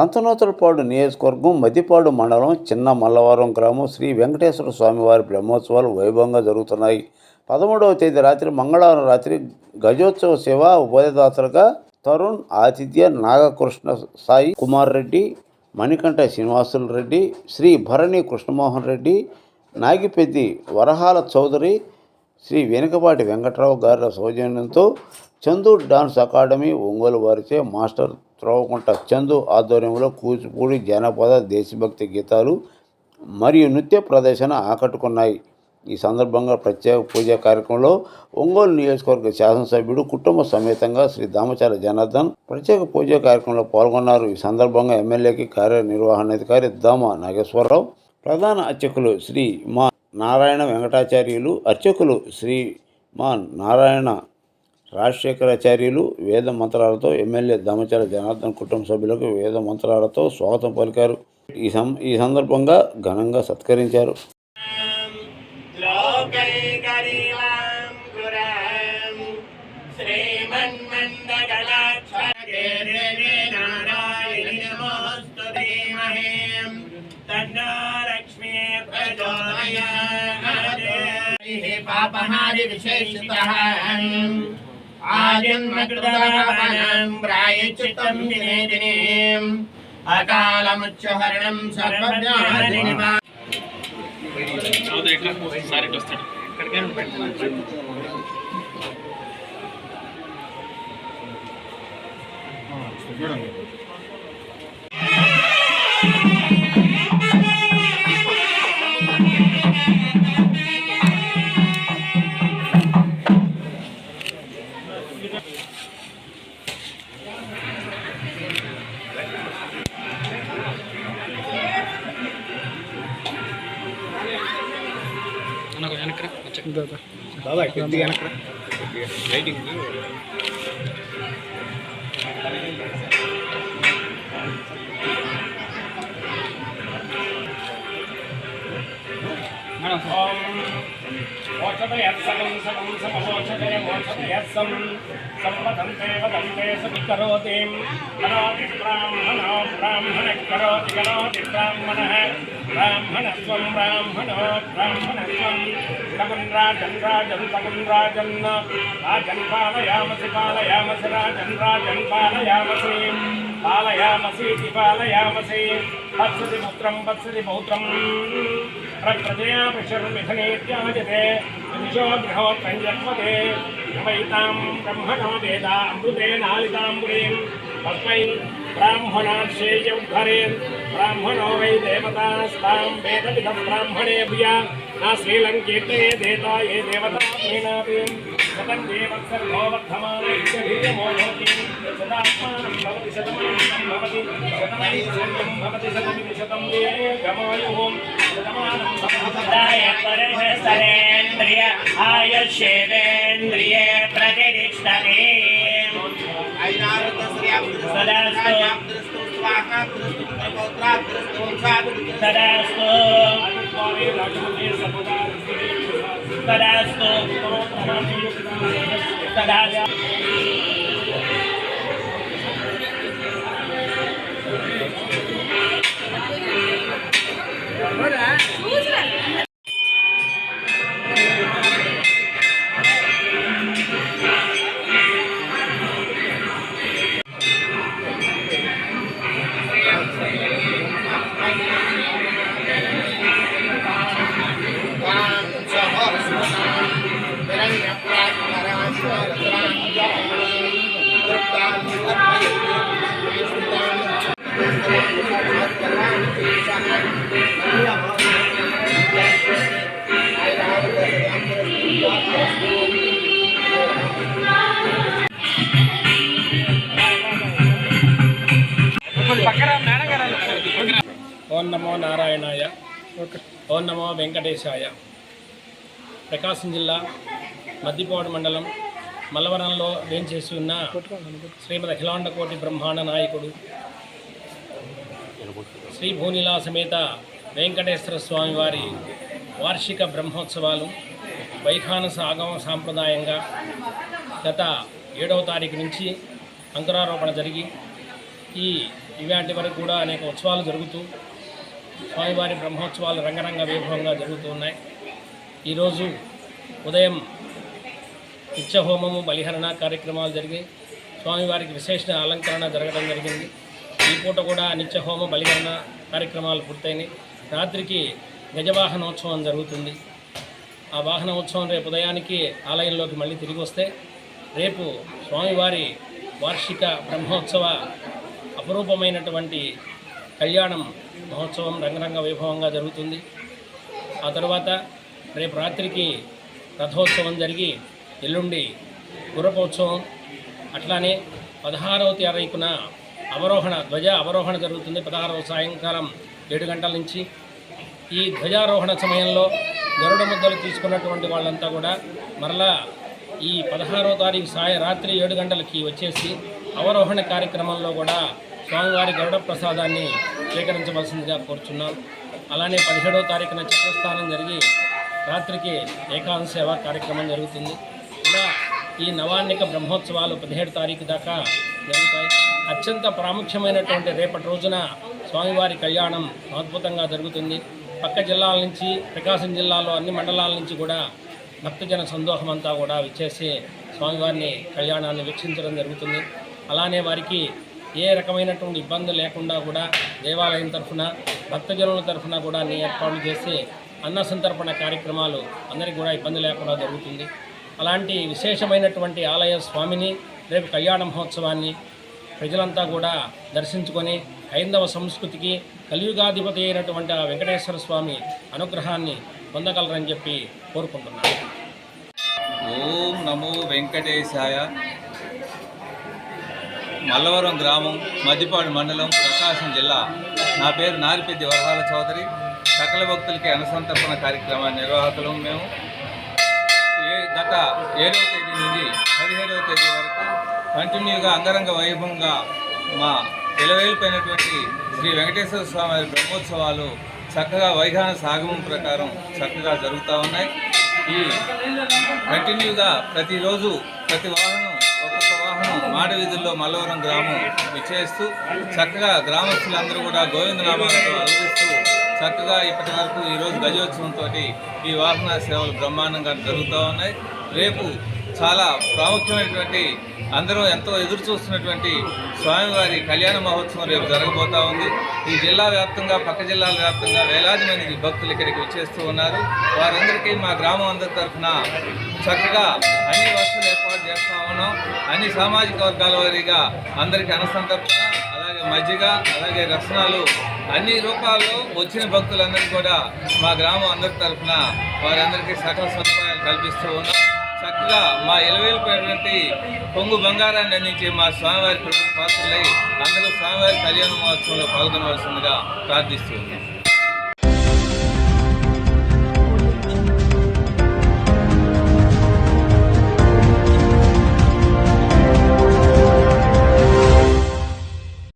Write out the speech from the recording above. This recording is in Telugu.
సంతనూతలపాడు నియోజకవర్గం మద్దిపాడు మండలం చిన్న మల్లవరం గ్రామం శ్రీ వెంకటేశ్వర స్వామివారి బ్రహ్మోత్సవాలు వైభవంగా జరుగుతున్నాయి. పదమూడవ తేదీ రాత్రి మంగళవారం రాత్రి గజోత్సవ సేవ ఉపాధిదాతలుగా తరుణ్ ఆతిథ్య నాగకృష్ణ సాయి కుమార్ రెడ్డి మణికంఠ శ్రీనివాసులు రెడ్డి శ్రీ భరణి కృష్ణమోహన్ రెడ్డి నాగిపెద్ది వరహాల చౌదరి శ్రీ వెనుకపాటి వెంకట్రావు గారి సౌజన్యంతో చందూర్ డాన్స్ అకాడమీ ఒంగోలు వారిచే మాస్టర్ త్రోవకుంట చందు ఆధ్వర్యంలో కూచిపూడి జానపద దేశభక్తి గీతాలు మరియు నృత్య ప్రదర్శన ఆకట్టుకున్నాయి. ఈ సందర్భంగా ప్రత్యేక పూజా కార్యక్రమంలో ఒంగోలు నియోజకవర్గ శాసనసభ్యుడు కుటుంబ సమేతంగా శ్రీ దామచార జనార్దన్ ప్రత్యేక పూజా కార్యక్రమంలో పాల్గొన్నారు. ఈ సందర్భంగా ఎమ్మెల్యేకి కార్యనిర్వహణాధికారి దామ నాగేశ్వరరావు ప్రధాన అర్చకులు శ్రీ మా నారాయణ వెంకటాచార్యులు అర్చకులు శ్రీ మా నారాయణ రాజశేఖరాచార్యులు వేద మంత్రాలతో ఎమ్మెల్యే దామచార జనార్దన్ కుటుంబ సభ్యులకు వేద మంత్రాలతో స్వాగతం పలికారు. ఈ సం ఈ సందర్భంగా ఘనంగా సత్కరించారు. పాపహారి విశేషిత श्रीमन्मन्दगलाक्षरे नारायणि नमोऽस्तु धीमहि तन्नो लक्ष्मी प्रचोदयात् पापहारि विशेषतः आजन्मकृतपापानां प्रायश्चित्तं दिने दिने अकालमुच्चहरणं सर्वज्ञानिमा చౌదరి బాబాయ్ కొద్దిగా వెనక్కి మోక్షత యత్సకం సకం సమమోక్షతే మోక్షత యత్సం సంవదంతే వదంతే బ్రాహ్మణత్వం బ్రాహ్మణ బ్రాహ్మణత్వం కరోతి రాజన్ రాజన్ తగున్ రాజన్ రాజన్ పాలయామసి పాలయామసి రాజన్ రాజన్ పాలయామసి పాలయామసీతి పాలయామసి వత్సతి పుత్రం వత్సతి పౌత్రం ప్రజయా విషర్మిథనేత్యాజతే విశో గృహోత్రం జన్మతే వైతాం బ్రహ్మణో వేద అమృతే నాలితాంబురీం తస్మై బ్రాహ్మణాశ్రేయోద్ధరేన్ బ్రాహ్మణో వై దేవతాస్తాం వేదవిధ బ్రాహ్మణే భూయ నా శ్రీలంకీర్తయే దేతా ఏ దేవతా మీనాతి శతం దేవత్సర్గో వర్ధమానైశ్వర్యమోహోతి సదాత్మానం భవతి శతమానం భవతి శతమైశ్వర్యం భవతి శతమితి శతం దీర్ఘమాయుః Shatamanam సరేంద్రియ ఆయుష్యేంద్రియే ప్రతిష్టతే makan terus kontrak terus kontrak tadasto kori lagi bisa berdiri tadasto tadasto ఓం నమో నారాయణాయ. ఓం నమో వెంకటేశాయ. ప్రకాశం జిల్లా మద్దిపాడు మండలం మల్లవరంలో వేంచేసి ఉన్న శ్రీమద్ అఖిలాండ కోటి బ్రహ్మాండ నాయకుడు. శ్రీ భూనిలా సమేత వెంకటేశ్వర స్వామి వారి వార్షిక బ్రహ్మోత్సవాలు వైఖానస ఆగమ సాంప్రదాయంగా గత ఏడవ తారీఖు నుంచి అంకురారోపణ జరిగి ఈ ఇవాటి వరకు కూడా అనేక ఉత్సవాలు జరుగుతూ స్వామివారి బ్రహ్మోత్సవాలు రంగరంగ వైభవంగా జరుగుతూ ఉన్నాయి. ఈరోజు ఉదయం నిత్యహోమము బలిహరణ కార్యక్రమాలు జరిగి స్వామివారికి విశేష అలంకరణ జరగడం జరిగింది. ఈ పూట కూడా నిత్యహోమ బలిహరణ కార్యక్రమాలు పూర్తయినాయి. రాత్రికి గజవాహనోత్సవం జరుగుతుంది. ఆ వాహన ఉత్సవం రేపు ఉదయానికి ఆలయంలోకి మళ్ళీ తిరిగి వస్తే రేపు స్వామివారి వార్షిక బ్రహ్మోత్సవ అపురూపమైనటువంటి కళ్యాణం మహోత్సవం రంగరంగ వైభవంగా జరుగుతుంది. ఆ తర్వాత రేపు రాత్రికి రథోత్సవం జరిగి ఎల్లుండి గుర్రపోత్సవం అట్లానే పదహారవ తారీఖున అవరోహణ ధ్వజ అవరోహణ జరుగుతుంది. పదహారవ సాయంకాలం ఏడు గంటల నుంచి. ఈ ధ్వజారోహణ సమయంలో గరుడ ముద్దలు తీసుకున్నటువంటి వాళ్ళంతా కూడా మరలా ఈ పదహారవ తారీఖు సాయ రాత్రి ఏడు గంటలకి వచ్చేసి అవరోహణ కార్యక్రమంలో కూడా స్వామివారి గరుడ ప్రసాదాన్ని స్వీకరించవలసిందిగా కోరుచున్నాం. అలానే పదిహేడవ తారీఖున చక్రస్థానం జరిగి రాత్రికి ఏకాంత సేవ కార్యక్రమం జరుగుతుంది. ఈ నవాన్నిక బ్రహ్మోత్సవాలు పదిహేడు తారీఖు దాకా జరుగుతాయి. అత్యంత ప్రాముఖ్యమైనటువంటి రేపటి రోజున స్వామివారి కళ్యాణం అద్భుతంగా జరుగుతుంది. పక్క జిల్లాల నుంచి ప్రకాశం జిల్లాలో అన్ని మండలాల నుంచి కూడా భక్తజన సందోహం అంతా కూడా విచ్చేసి స్వామివారిని కళ్యాణాన్ని వీక్షించడం జరుగుతుంది. అలానే వారికి ఏ రకమైనటువంటి ఇబ్బంది లేకుండా కూడా దేవాలయం తరఫున భక్తజనుల తరఫున కూడా అన్ని ఏర్పాట్లు చేసి అన్న సంతర్పణ కార్యక్రమాలు అందరికీ కూడా ఇబ్బంది లేకుండా జరుగుతుంది. అలాంటి విశేషమైనటువంటి ఆలయ స్వామిని రేపు కళ్యాణ మహోత్సవాన్ని ప్రజలంతా కూడా దర్శించుకొని హైందవ సంస్కృతికి కలియుగాధిపతి అయినటువంటి ఆ వెంకటేశ్వర స్వామి అనుగ్రహాన్ని పొందగలరని చెప్పి కోరుకుంటున్నాను. ఓం నమో వెంకటేశాయ. మల్లవరం గ్రామం మద్దిపాడు మండలం ప్రకాశం జిల్లా. నా పేరు నారిపెద్ది వరహాల చౌదరి. సకల భక్తులకి అనుసంతర్పణ కార్యక్రమ నిర్వాహకులం మేము. గత ఏడవ తేదీ నుండి పదిహేడవ తేదీ వరకు కంటిన్యూగా అంగరంగ వైభవంగా మా ఎలవేలిపోయినటువంటి శ్రీ వెంకటేశ్వర స్వామి బ్రహ్మోత్సవాలు చక్కగా వైఘాన సాగమం ప్రకారం చక్కగా జరుగుతూ ఉన్నాయి. ఈ కంటిన్యూగా ప్రతిరోజు ప్రతి వాహనం ఒక్కొక్క వాహనం మాడవీధుల్లో మల్లవరం గ్రామం విచ్చేస్తూ చక్కగా గ్రామస్తులందరూ కూడా గోవిందనామాలతో అలరిస్తూ చక్కగా ఇప్పటి వరకు ఈరోజు గజోత్సవంతో ఈ వాహన సేవలు బ్రహ్మాండంగా జరుగుతూ ఉన్నాయి. రేపు చాలా ప్రాముఖ్యమైనటువంటి అందరూ ఎంతో ఎదురు చూస్తున్నటువంటి స్వామివారి కళ్యాణ మహోత్సవం రేపు జరగబోతా ఉంది. ఈ జిల్లా వ్యాప్తంగా పక్క జిల్లాల వ్యాప్తంగా వేలాది మంది భక్తులు ఇక్కడికి వచ్చేస్తూ ఉన్నారు. వారందరికీ మా గ్రామం అందరి తరఫున చక్కగా అన్ని వసతులు ఏర్పాటు చేస్తూ ఉన్నాం. అన్ని సామాజిక వర్గాల వారీగా అందరికీ అనుసంతర్పణ అలాగే మజ్జిగ అలాగే రసనాలు అన్ని రూపాల్లో వచ్చిన భక్తులందరికీ కూడా మా గ్రామం అందరి తరఫున వారందరికీ సకల సదుపాయాలు కల్పిస్తూ ఉన్నాం. చక్కగా మా ఇలవేలిపోయినటువంటి పొంగు బంగారాన్ని అందించే మా స్వామివారి ప్రభుత్వ పాత్రలై అందరూ స్వామివారి కళ్యాణ మహోత్సవంలో పాల్గొనవలసిందిగా ప్రార్థిస్తూ